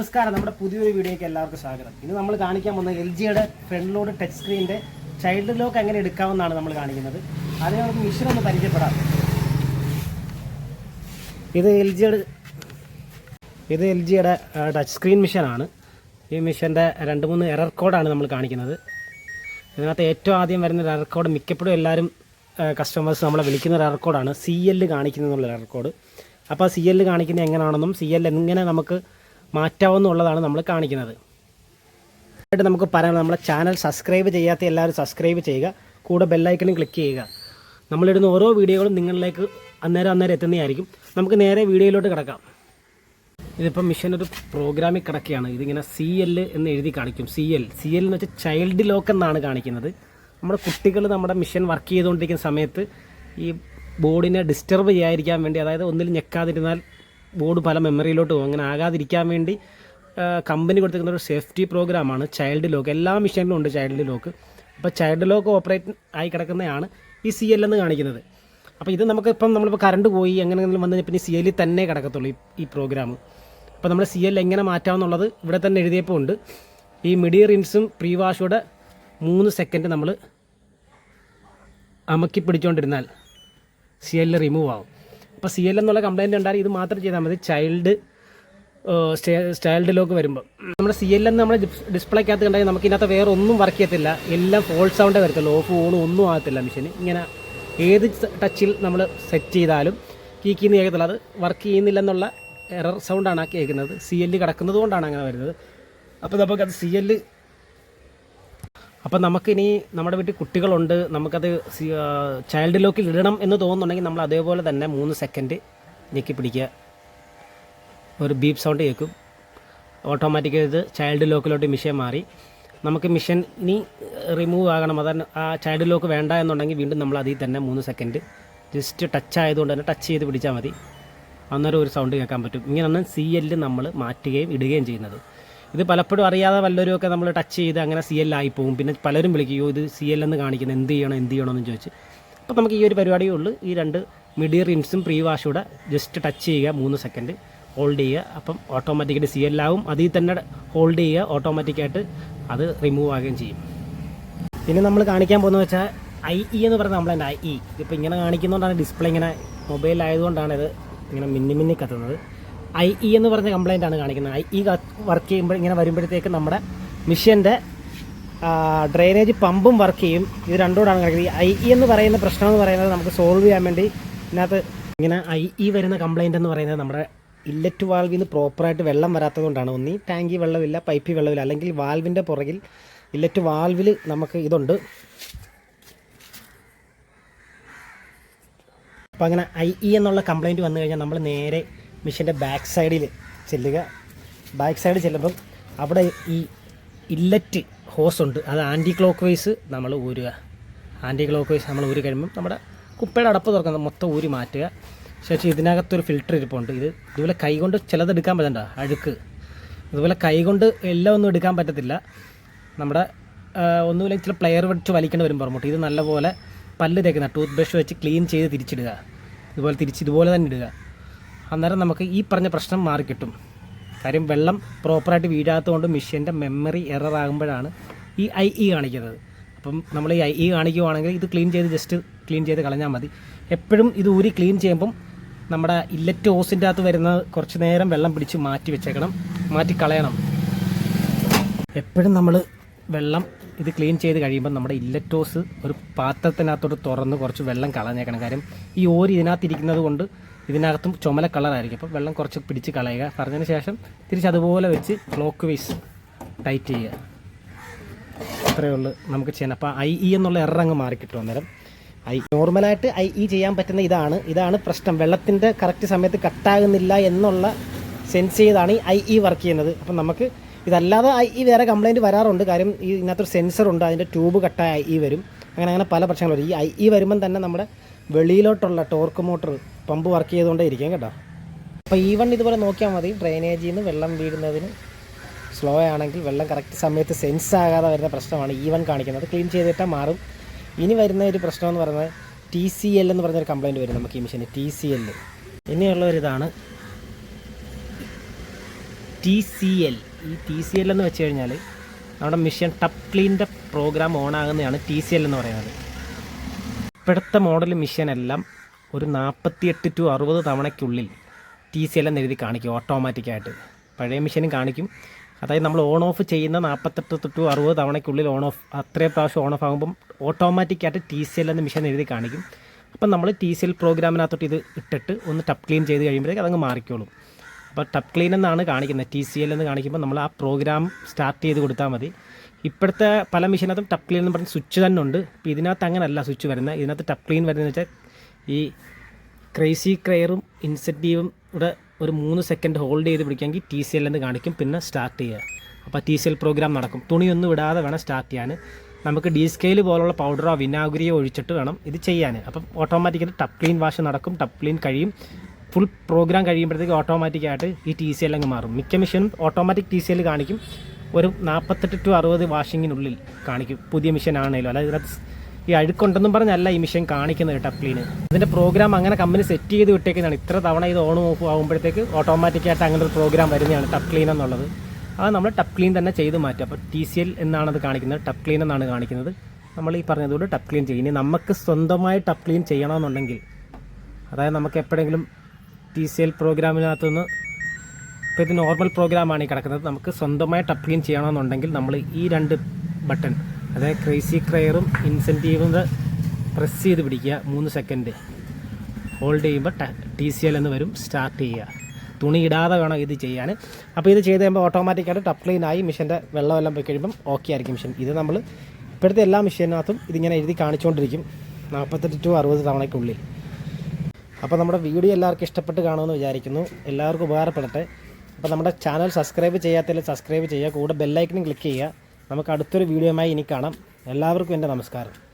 നമസ്കാരം. നമ്മുടെ പുതിയൊരു വീഡിയോയ്ക്ക് എല്ലാവർക്കും സ്വാഗതം. ഇന്ന് നമ്മൾ കാണിക്കാൻ പോകുന്നത് എൽ ജിയുടെ ഫ്രണ്ട് ലോഡ് ടച്ച് സ്ക്രീനിന്റെ ചൈൽഡ് ലോക്ക് എങ്ങനെ എടുക്കാമെന്നാണ് നമ്മൾ കാണിക്കുന്നത്. അതിന് നമുക്ക് മിഷൻ ഒന്ന് പരിചയപ്പെടാം. ഇത് എൽ ജിയുടെ ഇത് എൽ ജിയുടെ ടച്ച് സ്ക്രീൻ മിഷനാണ് ഈ മിഷന്റെ രണ്ട് മൂന്ന് എറർ കോഡാണ് നമ്മൾ കാണിക്കുന്നത്. ഇതിനകത്ത് ഏറ്റവും ആദ്യം വരുന്ന ഒരു എറർ കോഡ് മിക്കപ്പോഴും എല്ലാവരും കസ്റ്റമേഴ്സ് നമ്മളെ വിളിക്കുന്ന ഒരു എറർ കോഡാണ്. സി എൽ കാണിക്കുന്നതെന്നുള്ള എറർ കോഡ്. അപ്പോൾ സി എൽ കാണിക്കുന്നത് എങ്ങനെയാണെന്നും സി എൽ എങ്ങനെ നമുക്ക് മാറ്റാമെന്നുള്ളതാണ് നമ്മൾ കാണിക്കുന്നത്. ആയിട്ട് നമുക്ക് പറയാം നമ്മളെ ചാനൽ സബ്സ്ക്രൈബ് ചെയ്യാത്ത എല്ലാവരും സബ്സ്ക്രൈബ് ചെയ്യുക. കൂടെ ബെല്ലൈക്കണും ക്ലിക്ക് ചെയ്യുക. നമ്മളിടുന്ന ഓരോ വീഡിയോകളും നിങ്ങളിലേക്ക് അന്നേരം അന്നേരം എത്തുന്നതായിരിക്കും. നമുക്ക് നേരെ വീഡിയോയിലോട്ട് കിടക്കാം. ഇതിപ്പം മിഷൻ ഒരു പ്രോഗ്രാമിൽ കിടക്കുകയാണ്. ഇതിങ്ങനെ സി എൽ എന്ന് എഴുതി കാണിക്കും. സി എൽ സി എൽ എന്ന് വെച്ചാൽ ചൈൽഡ് ലോക്ക് എന്നാണ് കാണിക്കുന്നത്. നമ്മുടെ കുട്ടികൾ നമ്മുടെ മിഷൻ വർക്ക് ചെയ്തുകൊണ്ടിരിക്കുന്ന സമയത്ത് ഈ ബോർഡിനെ ഡിസ്റ്റർബ് ചെയ്യാതിരിക്കാൻ വേണ്ടി അതായത് ഒന്നിൽ ഞെക്കാതിരുന്നാൽ ബോർഡ് പല മെമ്മറിയിലോട്ട് പോകും. അങ്ങനെ ആകാതിരിക്കാൻ വേണ്ടി കമ്പനി കൊടുത്തിരിക്കുന്ന ഒരു സേഫ്റ്റി പ്രോഗ്രാമാണ് ചൈൽഡ് ലോക്ക്. എല്ലാ മെഷീനിലും ഉണ്ട് ചൈൽഡ് ലോക്ക്. അപ്പോൾ ചൈൽഡ് ലോക്ക് ഓപ്പറേറ്റ് ആയി കിടക്കുന്നതാണ് ഈ സി എൽ എന്ന് കാണിക്കുന്നത്. അപ്പോൾ ഇത് നമുക്ക് ഇപ്പം നമ്മളിപ്പോൾ കറണ്ട് പോയി എങ്ങനെയെങ്കിലും വന്നു പിന്നെ സി എല്ലിൽ തന്നെ കിടക്കത്തുള്ളൂ ഈ പ്രോഗ്രാം. അപ്പോൾ നമ്മൾ സി എൽ എങ്ങനെ മാറ്റാമെന്നുള്ളത് ഇവിടെ തന്നെ എഴുതിയപ്പോൾ ഉണ്ട്. ഈ മിഡി റിൻസും പ്രീ വാഷോടെ മൂന്ന് സെക്കൻഡ് നമ്മൾ അമക്കി പിടിച്ചുകൊണ്ടിരുന്നാൽ സി എല്ലിൽ റിമൂവ് ആവും. അപ്പോൾ സി എൽ എന്നുള്ള കംപ്ലയിന്റ് ഉണ്ടായാൽ ഇത് മാത്രം ചെയ്താൽ മതി. ചൈൽഡ് ചൈൽഡ് ലോക്ക് വരുമ്പോൾ നമ്മുടെ സി എൽ എന്ന് നമ്മൾ ഡിസ്പ്ലേക്കകത്ത് കണ്ടാൽ നമുക്ക് ഇതിനകത്ത് വേറെ ഒന്നും വർക്ക് ചെയ്യത്തില്ല. എല്ലാം ഫോൾ സൗണ്ടേ വരത്തുള്ളൂ. ഓഫ് ഓണും ഒന്നും ആകത്തില്ല മെഷീന് ഇങ്ങനെ ഏത് ടച്ചിൽ നമ്മൾ സെറ്റ് ചെയ്താലും കീക്കിന്ന് കേൾക്കത്തില്ല. അത് വർക്ക് ചെയ്യുന്നില്ലെന്നുള്ള എറർ സൗണ്ടാണ് ആ കേൾക്കുന്നത്. സി എല്ല് കിടക്കുന്നത് കൊണ്ടാണ് അങ്ങനെ വരുന്നത്. അപ്പോൾ നമുക്കത് സി എല്ല് അപ്പം നമുക്കിനി നമ്മുടെ വീട്ടിൽ കുട്ടികളുണ്ട്. നമുക്കത് ചൈൽഡ് ലോക്കിൽ ഇടണം എന്ന് തോന്നുന്നുണ്ടെങ്കിൽ നമ്മൾ അതേപോലെ തന്നെ മൂന്ന് സെക്കൻഡ് ഞെക്കി പിടിക്കുക. ഒരു ബീപ് സൗണ്ട് കേൾക്കും. ഓട്ടോമാറ്റിക് ഇത് ചൈൽഡ് ലോക്കിലോട്ട് മിഷൻ മാറി. നമുക്ക് മിഷൻ ഇനി റിമൂവ് ആകണം. അതാണ് ആ ചൈൽഡ് ലോക്ക് വേണ്ട എന്നുണ്ടെങ്കിൽ വീണ്ടും നമ്മൾ അതിൽ തന്നെ മൂന്ന് സെക്കൻഡ് ജസ്റ്റ് ടച്ച് ആയതുകൊണ്ട് തന്നെ ടച്ച് ചെയ്ത് പിടിച്ചാൽ മതി. അന്നേരം ഒരു സൗണ്ട് കേൾക്കാൻ പറ്റും. ഇങ്ങനെയാണ് സി എല്ല് നമ്മൾ മാറ്റുകയും ഇടുകയും ചെയ്യുന്നത്. ഇത് പലപ്പോഴും അറിയാതെ വല്ലവരും ഒക്കെ നമ്മൾ ടച്ച് ചെയ്ത് അങ്ങനെ സി എൽ ആയി പോകും. പിന്നെ പലരും വിളിക്കുകയോ ഇത് സി എൽ എന്ന് കാണിക്കുന്നത് എന്ത് ചെയ്യണം എന്ത് ചെയ്യണമെന്ന് ചോദിച്ച്. അപ്പോൾ നമുക്ക് ഈ ഒരു പരിപാടിയേ ഉള്ളൂ. ഈ രണ്ട് മിഡി റിൻസും പ്രീ വാഷൂടെ ജസ്റ്റ് ടച്ച് ചെയ്യുക മൂന്ന് സെക്കൻഡ് ഹോൾഡ് ചെയ്യുക. അപ്പം ഓട്ടോമാറ്റിക്കായിട്ട് സി ആവും. അതിൽ തന്നെ ഹോൾഡ് ചെയ്യുക ഓട്ടോമാറ്റിക്കായിട്ട് അത് റിമൂവ് ആകുകയും ചെയ്യും. പിന്നെ നമ്മൾ കാണിക്കാൻ പോകുന്നത് വെച്ചാൽ ഐ ഇ എന്ന് പറയുന്ന നമ്മളെ ഐ ഇ ഇപ്പോൾ ഇങ്ങനെ കാണിക്കുന്നതുകൊണ്ടാണ് ഡിസ്പ്ലേ ഇങ്ങനെ മൊബൈലായതുകൊണ്ടാണ് ഇത് ഇങ്ങനെ മിന്നി മിന്നി കത്തുന്നത്. ഐ ഇ എന്ന് പറഞ്ഞ കംപ്ലൈന്റ് ആണ് കാണിക്കുന്നത്. ഐ ഇ വർക്ക് ചെയ്യുമ്പോൾ ഇങ്ങനെ വരുമ്പോഴത്തേക്ക് നമ്മുടെ മിഷ്യന്റെ ഡ്രെയിനേജ് പമ്പും വർക്ക് ചെയ്യും. ഇത് രണ്ടോടാണ് കാണിക്കുന്നത്. ഐ ഇ എന്ന് പറയുന്ന പ്രശ്നം എന്ന് പറയുന്നത് നമുക്ക് സോൾവ് ചെയ്യാൻ വേണ്ടി ഇതിനകത്ത് ഇങ്ങനെ ഐ ഇ വരുന്ന കംപ്ലൈന്റ് എന്ന് പറയുന്നത് നമ്മുടെ ഇല്ലറ്റ് വാൽവിൽ നിന്ന് പ്രോപ്പറായിട്ട് വെള്ളം വരാത്തതുകൊണ്ടാണ് ഒന്നീ ടാങ്കി വെള്ളമില്ല പൈപ്പിൽ വെള്ളമില്ല. അല്ലെങ്കിൽ വാൽവിന്റെ പുറകിൽ ഇല്ലറ്റ് വാൽവിൽ നമുക്ക് ഇതുണ്ട്. അപ്പോൾ അങ്ങനെ ഐ ഇ എന്നുള്ള കംപ്ലൈന്റ് വന്നു കഴിഞ്ഞാൽ നമ്മൾ നേരെ മെഷീന്റെ ബാക്ക് സൈഡിൽ ചെല്ലുക. ബാക്ക് സൈഡ് ചെല്ലുമ്പം അവിടെ ഈ ഇല്ലറ്റ് ഹോസ് ഉണ്ട്. അത് ആന്റി ക്ലോക്ക് വൈസ് നമ്മൾ ഊരുക. ആന്റി ക്ലോക്ക് വൈസ് നമ്മൾ ഊരി കഴിയുമ്പം നമ്മുടെ കുപ്പയുടെ അടപ്പ് തുറക്കുന്നത് മൊത്തം ഊരി മാറ്റുക. ശേഷം ഇതിനകത്തൊരു ഫിൽറ്റർ ഇരിപ്പുണ്ട്. ഇത് ഇതുപോലെ കൈകൊണ്ട് ചിലത് എടുക്കാൻ പറ്റണ്ട അഴുക്ക്. ഇതുപോലെ കൈകൊണ്ട് എല്ലാം ഒന്നും എടുക്കാൻ പറ്റത്തില്ല. നമ്മുടെ ഒന്നുമില്ല ചില പ്ലെയർ വെച്ച് വലിക്കേണ്ടി വരും പുറമോട്ട് ഇത് നല്ലപോലെ പല്ല് തേക്കുന്ന ടൂത്ത് ബ്രഷ് വെച്ച് ക്ലീൻ ചെയ്ത് തിരിച്ചിടുക. ഇതുപോലെ തിരിച്ച് ഇതുപോലെ തന്നെ ഇടുക. അന്നേരം നമുക്ക് ഈ പറഞ്ഞ പ്രശ്നം മാറിക്കിട്ടും കാര്യം വെള്ളം പ്രോപ്പറായിട്ട് വീഴാത്തതുകൊണ്ട് മെഷീന്റെ മെമ്മറി എറർ ആകുമ്പോഴാണ് ഈ ഐ ഇ കാണിക്കുന്നത്. അപ്പം നമ്മൾ ഈ ഐ ഇ കാണിക്കുവാണെങ്കിൽ ഇത് ക്ലീൻ ചെയ്ത് ജസ്റ്റ് ക്ലീൻ ചെയ്ത് കളഞ്ഞാൽ മതി. എപ്പോഴും ഇത് ഊരി ക്ലീൻ ചെയ്യുമ്പം നമ്മുടെ ഇല്ലറ്റ് ഓസിന്റെ അകത്ത് വരുന്ന കുറച്ച് നേരം വെള്ളം പിടിച്ച് മാറ്റി വെച്ചേക്കണം മാറ്റി കളയണം. എപ്പോഴും നമ്മൾ വെള്ളം ഇത് ക്ലീൻ ചെയ്ത് കഴിയുമ്പോൾ നമ്മുടെ ഇല്ലറ്റോസ് ഒരു പാത്രത്തിനകത്തോട്ട് തുറന്ന് കുറച്ച് വെള്ളം കളഞ്ഞേക്കണം. കാര്യം ഈ ഓരി ഇതിനകത്തിരിക്കുന്നത് കൊണ്ട് ഇതിനകത്തും ചുമല കളറായിരിക്കും. അപ്പോൾ വെള്ളം കുറച്ച് പിടിച്ച് കളയുക. പറഞ്ഞതിന് ശേഷം തിരിച്ച് അതുപോലെ വെച്ച് ക്ലോക്ക് വൈസ് ടൈറ്റ് ചെയ്യുക. അത്രയേ ഉള്ളൂ നമുക്ക് ചെയ്യാൻ. അപ്പോൾ ഐ ഇ എന്നുള്ള എറർ അങ്ങ് മാറിക്കിട്ടും അന്നേരം. ഐ നോർമലായിട്ട് ഐ ഇ ചെയ്യാൻ പറ്റുന്ന ഇതാണ്. ഇതാണ് പ്രശ്നം. വെള്ളത്തിന്റെ കറക്റ്റ് സമയത്ത് കട്ടാകുന്നില്ല എന്നുള്ള സെൻസ് ചെയ്താണ് ഈ ഐ ഇ വർക്ക് ചെയ്യുന്നത്. അപ്പം നമുക്ക് ഇതല്ലാതെ ഐ ഇ വേറെ കംപ്ലയിന്റ് വരാറുണ്ട്. കാര്യം ഈ ഇതിനകത്തൊരു സെൻസറുണ്ട് അതിന്റെ ട്യൂബ് കട്ടായ ഐ ഇ വരും. അങ്ങനെ അങ്ങനെ പല പ്രശ്നങ്ങളും ഈ ഐ ഇ വരുമ്പം തന്നെ നമ്മുടെ വെളിയിലോട്ടുള്ള ടോർക്ക് മോട്ടർ പമ്പ് വർക്ക് ചെയ്തുകൊണ്ടേ ഇരിക്കും കേട്ടോ. അപ്പോൾ ഈ വൺ ഇതുപോലെ നോക്കിയാൽ മതി. ഡ്രെയിനേജിൽ നിന്ന് വെള്ളം വീഴുന്നതിന് സ്ലോ ആണെങ്കിൽ വെള്ളം കറക്റ്റ് സമയത്ത് സെൻസ് ആകാതെ വരുന്ന പ്രശ്നമാണ് ഈ വൺ കാണിക്കുന്നത്. ക്ലീൻ ചെയ്തിട്ടാൽ മാറും. ഇനി വരുന്ന ഒരു പ്രശ്നം എന്ന് പറയുന്നത് ടി സി എൽ എന്ന് പറഞ്ഞൊരു കംപ്ലയിന്റ് വരും നമുക്ക് ഈ മെഷീന് ടി സി എൽ ഇനിയുള്ള ഒരു ഇതാണ് ടി സി എൽ ഈ ടി സി എൽ എന്ന് വെച്ച് കഴിഞ്ഞാൽ നമ്മുടെ മിഷൻ ടപ്പ് ക്ലീന്റെ പ്രോഗ്രാം ഓൺ ആകുന്നതാണ് ടി സി എൽ എന്ന് പറയുന്നത്. ഇപ്പോഴത്തെ മോഡൽ മിഷനെല്ലാം ഒരു നാൽപ്പത്തിയെട്ട് ടു അറുപത് തവണയ്ക്കുള്ളിൽ ടി സി എല്ലാം എഴുതി കാണിക്കും ഓട്ടോമാറ്റിക്കായിട്ട് പഴയ മെഷീനും കാണിക്കും. അതായത് നമ്മൾ ഓൺ ഓഫ് ചെയ്യുന്ന നാൽപ്പത്തെട്ട് ടു അറുപത് തവണയ്ക്കുള്ളിൽ ഓൺ ഓഫ് അത്രയും പ്രാവശ്യം ഓൺ ഓഫ് ആകുമ്പം ഓട്ടോമാറ്റിക്കായിട്ട് ടി സി എൽ എന്ന മിഷൻ എഴുതി കാണിക്കും. അപ്പം നമ്മൾ ടി സി എൽ പ്രോഗ്രാമിനകത്തോട്ട് ഇത് ഇട്ടിട്ട് ഒന്ന് ടപ്പ് ക്ലീൻ ചെയ്ത് കഴിയുമ്പോഴേക്കും അതങ്ങ് മാറിക്കോളും. അപ്പോൾ ടപ്പ് ക്ലീൻ എന്നാണ് കാണിക്കുന്നത്. ടി സി എൽ എന്ന് കാണിക്കുമ്പോൾ നമ്മൾ ആ പ്രോഗ്രാം സ്റ്റാർട്ട് ചെയ്ത് കൊടുത്താൽ മതി. ഇപ്പോഴത്തെ പല മെഷീനകത്തും ടപ്പ് ക്ലീൻ എന്ന് പറഞ്ഞ് സ്വിച്ച് തന്നെ ഉണ്ട്. ഇപ്പോൾ ഇതിനകത്ത് അങ്ങനല്ല സ്വിച്ച് വരുന്നത്. ഇതിനകത്ത് ടപ്പ് ക്ലീൻ വരുന്നതെന്ന് വെച്ചാൽ ഈ ക്രൈസി ക്രെയറും ഇൻസെന്റീവും ഇവിടെ ഒരു മൂന്ന് സെക്കൻഡ് ഹോൾഡ് ചെയ്ത് പിടിക്കാമെങ്കിൽ ടി സി എൽ എന്ന് കാണിക്കും. പിന്നെ സ്റ്റാർട്ട് ചെയ്യുക. അപ്പോൾ ടി സി എൽ പ്രോഗ്രാം നടക്കും. തുണിയൊന്നും വിടാതെ വേണം സ്റ്റാർട്ട് ചെയ്യാൻ. നമുക്ക് ഡി സ്കെയിൽ പോലുള്ള പൗഡറോ വിനാഗിരിയോ ഒഴിച്ചിട്ട് വേണം ഇത് ചെയ്യാൻ. അപ്പം ഓട്ടോമാറ്റിക്കലി ടപ്പ് ക്ലീൻ വാഷ് നടക്കും. ടപ്പ് ക്ലീൻ കഴിയും. ഫുൾ പ്രോഗ്രാം കഴിയുമ്പോഴത്തേക്ക് ഓട്ടോമാറ്റിക്കായിട്ട് ഈ ടി സി എൽ അങ്ങ് മാറും. മിക്ക മെഷീനും ഓട്ടോമാറ്റിക് ടി സി എൽ കാണിക്കും. ഒരു നാൽപ്പത്തെട്ട് ടു അറുപത് വാഷിങ്ങിനുള്ളിൽ കാണിക്കും. പുതിയ മെഷീൻ ആണെങ്കിലും. അതായത് ഈ അഴുക്കുണ്ടെന്നും പറഞ്ഞല്ല ഈ മിഷൻ കാണിക്കുന്നത് കേട്ടോ ക്ലീന് ഇതിന്റെ പ്രോഗ്രാം അങ്ങനെ കമ്പനി സെറ്റ് ചെയ്ത് വിട്ടേക്കുന്നതാണ്. ഇത്ര തവണ ഇത് ഓൺ ഓഫ് ആകുമ്പോഴത്തേക്ക് ഓട്ടോമാറ്റിക്കായിട്ട് അങ്ങനെ ഒരു പ്രോഗ്രാം വരുന്നതാണ് ടപ്പ് ക്ലീൻ എന്നുള്ളത്. അത് നമ്മൾ ടപ്പ് ക്ലീൻ തന്നെ ചെയ്ത് മാറ്റും. അപ്പോൾ ടി സി എൽ എന്നാണ് അത് കാണിക്കുന്നത്. ടപ്പ് ക്ലീൻ എന്നാണ് കാണിക്കുന്നത്. നമ്മൾ ഈ പറഞ്ഞതുകൊണ്ട് ടപ്പ് ക്ലീൻ ചെയ്യും. ഇനി നമുക്ക് സ്വന്തമായി ടപ്പ് ക്ലീൻ ചെയ്യണമെന്നുണ്ടെങ്കിൽ അതായത് നമുക്ക് എപ്പോഴെങ്കിലും ടി സി എൽ പ്രോഗ്രാമിനകത്തുനിന്ന് ഇപ്പോൾ ഇത് നോർമൽ പ്രോഗ്രാമാണ് ഈ കിടക്കുന്നത്. നമുക്ക് സ്വന്തമായി ടപ്പ് ക്ലീൻ ചെയ്യണമെന്നുണ്ടെങ്കിൽ നമ്മൾ ഈ രണ്ട് ബട്ടൺ അതായത് ക്രൈസി ക്രയറും ഇൻസെന്റീവും പ്രസ് ചെയ്ത് പിടിക്കുക. മൂന്ന് സെക്കൻഡ് ഹോൾഡ് ചെയ്യുമ്പോൾ ടി സി എൽ എന്ന് വരും. സ്റ്റാർട്ട് ചെയ്യുക. തുണി ഇടാതെ വേണം ഇത് ചെയ്യാൻ. അപ്പോൾ ഇത് ചെയ്ത് കഴിയുമ്പോൾ ഓട്ടോമാറ്റിക്കായിട്ട് ടപ്പ് ക്ലീൻ ആയി മിഷന്റെ വെള്ളമെല്ലാം പോയി കഴിയുമ്പം ഓക്കെ ആയിരിക്കും മിഷൻ ഇത് നമ്മൾ ഇപ്പോഴത്തെ എല്ലാ മെഷീനകത്തും ഇതിങ്ങനെ എഴുതി കാണിച്ചുകൊണ്ടിരിക്കും നാൽപ്പത്തെട്ട് ടു അറുപത് തവണയ്ക്കുള്ളിൽ. അപ്പോൾ നമ്മുടെ വീഡിയോ എല്ലാവർക്കും ഇഷ്ടപ്പെട്ട് കാണുമെന്ന് വിചാരിക്കുന്നു. എല്ലാവർക്കും ഉപകാരപ്പെടട്ടെ. അപ്പോൾ നമ്മുടെ ചാനൽ സബ്സ്ക്രൈബ് ചെയ്യാത്തതിൽ സബ്സ്ക്രൈബ് ചെയ്യുക. കൂടെ ബെല്ലൈക്കനും ക്ലിക്ക് ചെയ്യുക. നമുക്ക് അടുത്തൊരു വീഡിയോയുമായി ഇനി കാണാം. എല്ലാവർക്കും എന്റെ നമസ്കാരം.